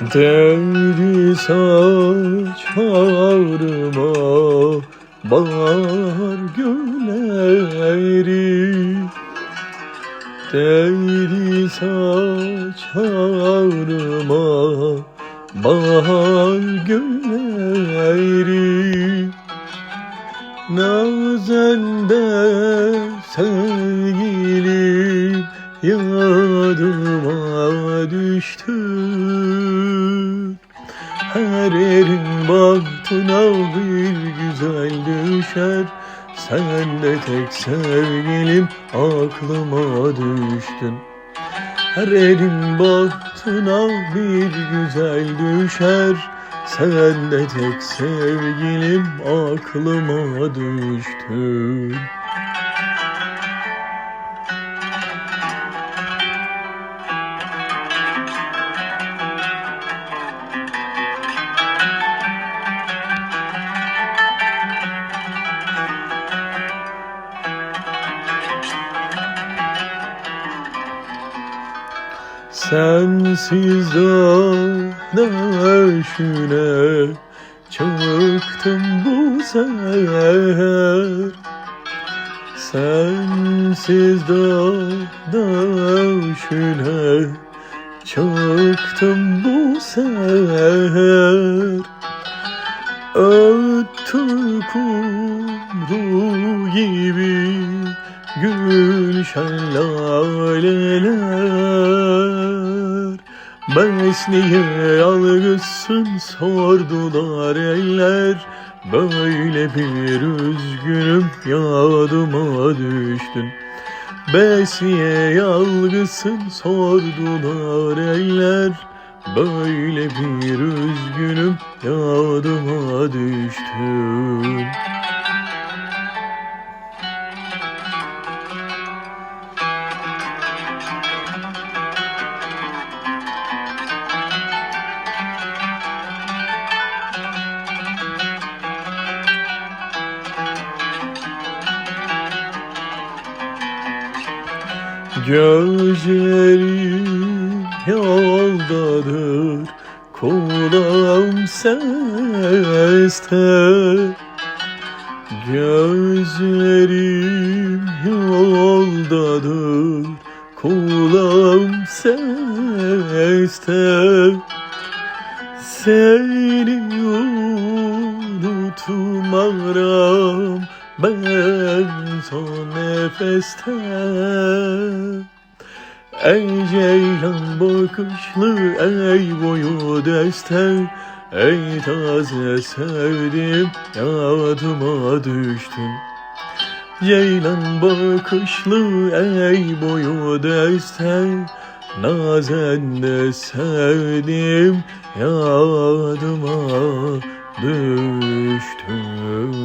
Değdi saçlarıma bahar gülleri. Değdi saçlarıma bahar gülleri. Nazende sevgilim yadıma düştü Her yerin baktına bir güzel düşer. Sen de tek sevgilim aklıma düştün her elin bahtına bir güzel düşer. Sen de tek sevgilim aklıma düştün Sensiz dönüşüne çıktım bu seher. Sensiz dönüşüne çıktım bu seher. Öttü kumru gülşen laleler Besniye yalgızsın sordular eller. Böyle bir üzgünüm yadıma düştün. Besniye yalgızsın sordular eller. Böyle bir üzgünüm yadıma düştün Gözlerim yoldadır Kulağım seste. Gözlerim yoldadır Kulağım seste. Seni unutmam ben son nefeste. Ey ceylan bakışlı ey boyu deste. Ey taze sevdim yadıma düştün Ceylan bakışlı ey boyu deste. Nazenle sevdim yadıma düştün